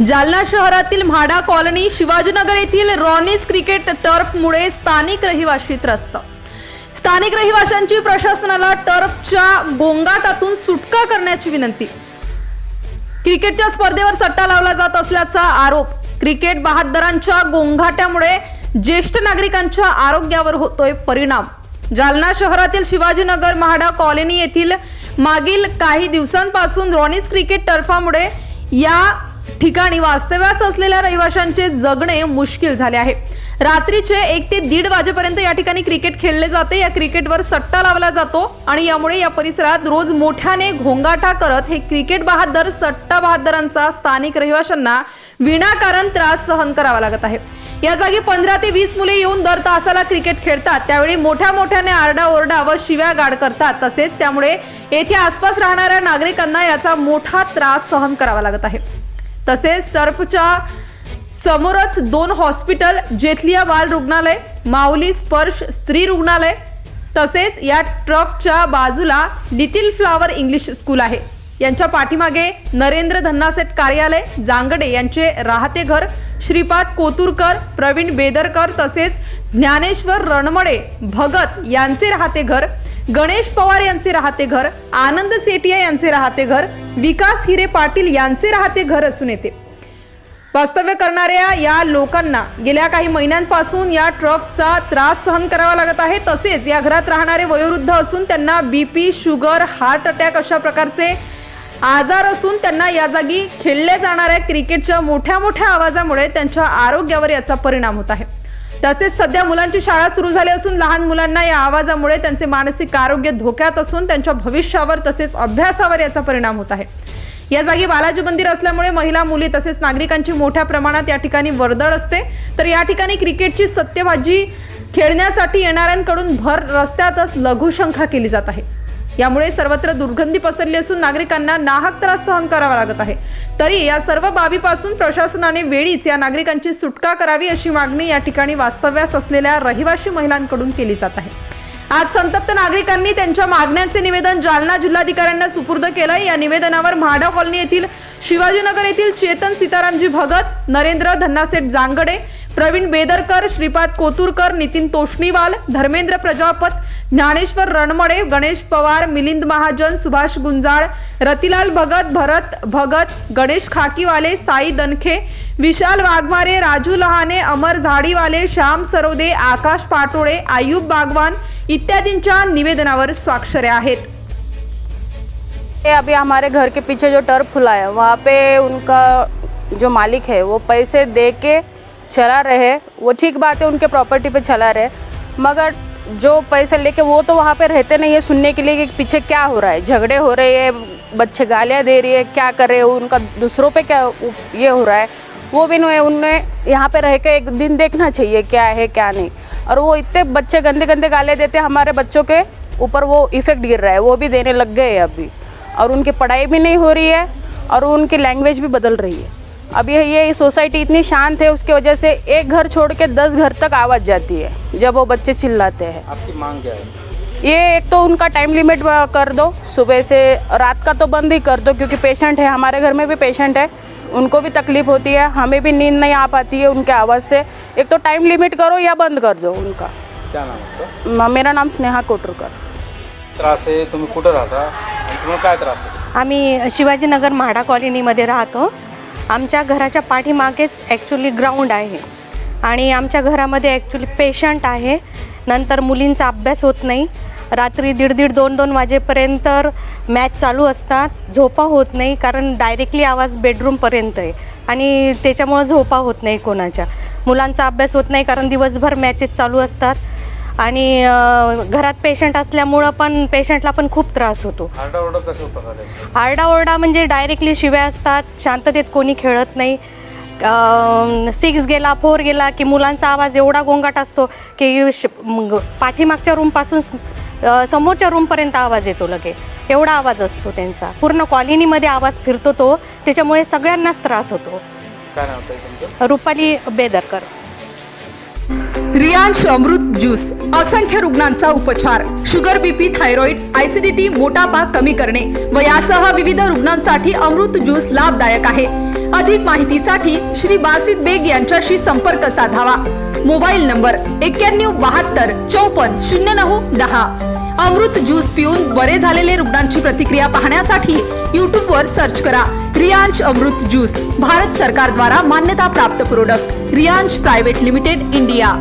जालना शहरातील म्हाडा कॉलनी शिवाजीनगर येथील Ronnie's cricket टर्फमुळे स्थानिक रहिवाशी त्रस्त. स्थानिक रहिवाशांची प्रशासनाला टर्फच्या गोंगाटातून सुटका करण्याची विनंती. क्रिकेटच्या स्पर्धेवर सट्टा लावला जात असल्याचा आरोप. क्रिकेट बहादरांच्या गोंघाट्यामुळे ज्येष्ठ नागरिकांच्या आरोग्यावर होतोय परिणाम. जालना शहरातील शिवाजीनगर म्हाडा कॉलनी येथील मागील काही दिवसांपासून रॉनीज क्रिकेट टर्फामुळे या ठिकाणी वास्तव्यास असलेल्या रहिवाशांचे जगणे मुश्किल झाले आहे. रात्रीचे एक ते दीड वाजेपर्यंत या ठिकाणी क्रिकेट खेळले जाते. या क्रिकेटवर सट्टा लावला जातो आणि यामुळे या परिसरात रोज मोठ्याने घोंगाटा करत हे क्रिकेट बहादर सट्टा बहादरांचा स्थानिक रहिवाशांना विनाकारण त्रास सहन करावा लागत आहे. या जागी पंधरा ते वीस मुले येऊन दर तासाला क्रिकेट खेळतात. त्यावेळी मोठ्या मोठ्याने आरडाओरडा व शिव्या गाड करतात. तसेच त्यामुळे येथे आसपास राहणाऱ्या नागरिकांना याचा मोठा त्रास सहन करावा लागत आहे. तसेच टर्फच्या समोरच दोन हॉस्पिटल जेथलिया बाल रुग्णालय माऊली स्पर्श स्त्री रुग्णालय तसेच या ट्रफच्या बाजूला लिटिल फ्लावर इंग्लिश स्कूल आहे. यांच्या पाठीमागे नरेंद्र धन्नासेट कार्यालय जांगडे यांचे राहते घर श्रीपाद कोतुरकर प्रवीण बेदरकर तसेच ज्ञानेश्वर रणमडे भगत यांचे राहते घर गणेश पवार यांचे राहते घर आनंद सेटिया यांचे राहते घर विकास हिरे पाटील यांचे राहते घर असून येते. वास्तव्य करणाऱ्या या लोकांना गेल्या काही महिन्यांपासून या ट्रफचा त्रास सहन करावा लागत आहे. तसेच या घरात राहणारे वयोवृद्ध असून त्यांना बीपी शुगर हार्ट अटॅक अशा प्रकारचे आजार असून त्यांना या जागी खेळल्या जाणाऱ्या क्रिकेटच्या मोठ्या मोठ्या आवाजामुळे त्यांच्या आरोग्यावर याचा परिणाम होत आहे. तसेच सध्या मुलांची शाळा सुरू झाली असून लहान मुलांना या आवाजामुळे त्यांचे मानसिक आरोग्य धोक्यात असून त्यांच्या भविष्यावर तसेच अभ्यासावर याचा परिणाम होत आहे. या जागी बालाजी मंदिर असल्यामुळे महिला मुली तसेच नागरिकांची मोठ्या प्रमाणात या ठिकाणी वर्दळ असते. तर या ठिकाणी क्रिकेटची सत्यबाजी खेळण्यासाठी येणाऱ्यांकडून भर रस्त्यातच लघुशंखा केली जात आहे. यामुळे सर्वत्र दुर्गंधी पसरली असून नागरिकांना नाहक त्रास सहन करावा लागत आहे. तरी या सर्व बाबीपासून प्रशासनाने वेळीच या नागरिकांची सुटका करावी अशी मागणी या ठिकाणी वास्तव्यास असलेल्या रहिवासी महिलांकडून केली जात आहे. आज संतप्त नागरिकांनी त्यांच्या मागण्यांचे निवेदन जालना जिल्हाधिकाऱ्यांना सुपूर्द केलं या निवेदनावर म्हाडा कॉलनी येथील शिवाजीनगर येथील चेतन सीतारामजी भगत नरेंद्र धन्नासेठ जांगडे प्रवीण बेदरकर श्रीपाद कोतुरकर नितीन तोष्णीवाल धर्मेंद्र प्रजापत ज्ञानेश्वर रणमडे गणेश पवार मिलिंद महाजन सुभाष गुंजाळ रतिलाल भगत भरत भगत गणेश खाकीवाले साई दनखे विशाल वाघमारे राजू लहाने अमर झाडीवाले श्याम सरोदे आकाश पाटोळे आयुब बागवान इत्यादींच्या निवेदनावर स्वाक्षऱ्या आहेत. ये अभी हमारे घर के पीछे जो टर्फ खुला है, वहाँ पे उनका जो मालिक है, वो पैसे दे के चला रहे वो ठीक बात है, उनके प्रॉपर्टी पे चला रहे मगर जो पैसे लेके, वो तो वहाँ पे रहते नहीं है सुनने के लिए कि पीछे क्या हो रहा है। झगड़े हो रहे हैं, बच्चे गालियाँ दे रही है, क्या कर रहे हो, उनका दूसरों पे क्या ये हो रहा है। वो भी उन्हें उन्हें यहाँ पे रह के एक दिन देखना चाहिए, क्या है, क्या नहीं। और वो इतने बच्चे गंदे गंदे गालियाँ देते हमारे बच्चों के ऊपर वो इफ़ेक्ट गिर रहा है, वो भी देने लग गए अभी। और उनकी पढ़ाई भी नहीं हो रही है और उनकी लैंग्वेज भी बदल रही है। अभी ये ये सोसाइटी इतनी शांत है उसकी वजह से एक घर छोड़ के दस घर तक आवाज़ जाती है जब वो बच्चे चिल्लाते हैं। आपकी मांग क्या है? ये एक तो उनका टाइम लिमिट कर दो सुबह से रात का तो बंद ही कर दो क्योंकि पेशेंट है हमारे घर में भी पेशेंट है उनको भी तकलीफ़ होती है हमें भी नींद नहीं आ पाती है उनके आवाज़ से। एक तो टाइम लिमिट करो या बंद कर दो उनका। क्या नाम? म- मेरा नाम स्नेहा कोटरकर। त्रास तुम्ही कुठं राहता तुम्हाला काय त्रास आम्ही शिवाजीनगर म्हाडा कॉलनीमध्ये राहतो. आमच्या घराच्या पाठीमागेच ॲक्च्युली ग्राउंड आहे. आणि आमच्या घरामध्ये ॲक्च्युली पेशंट आहे. नंतर मुलींचा अभ्यास होत नाही. रात्री दीड दीड दोन दोन वाजेपर्यंत मॅच चालू असतात. झोपा होत नाही कारण डायरेक्टली आवाज बेडरूमपर्यंत आहे. आणि त्याच्यामुळं झोपा होत नाही कोणाच्या. मुलांचा अभ्यास होत नाही कारण दिवसभर मॅचेस चालू असतात. आणि घरात पेशंट असल्यामुळं पण पेशंटला पण खूप त्रास होतो. आरडाओरडा कसं म्हणजे डायरेक्टली शिव्या असतात शांततेत कोणी खेळत नाही. सिक्स गेला फोर गेला की मुलांचा आवाज एवढा गोंगाट असतो की पाठीमागच्या रूमपासून समोरच्या रूमपर्यंत आवाज येतो लगे एवढा आवाज असतो त्यांचा. पूर्ण कॉलनीमध्ये आवाज फिरतो तो त्याच्यामुळे सगळ्यांनाच त्रास होतो. रुपाली बेदरकर. रियांश अमृत ज्यूस असंख्य रुग्णांचा उपचार शुगर बीपी थायरॉइड आयसिडिटी मोटापा कमी करणे व यासह विविध रुग्णांसाठी अमृत ज्यूस लाभदायक आहे. अधिक माहितीसाठी श्री बासित बेग यांच्याशी संपर्क साधावा. मोबाईल नंबर एक्क्याण्णव बहात्तर चौपन्न शून्य नऊ दहा. अमृत ज्यूस पिऊन बरे झालेले रुग्णांची प्रतिक्रिया पाहण्यासाठी युट्यूब वर सर्च करा. रियांश अमृत ज्यूस भारत सरकार द्वारा मान्यता प्राप्त product Riyansh private limited India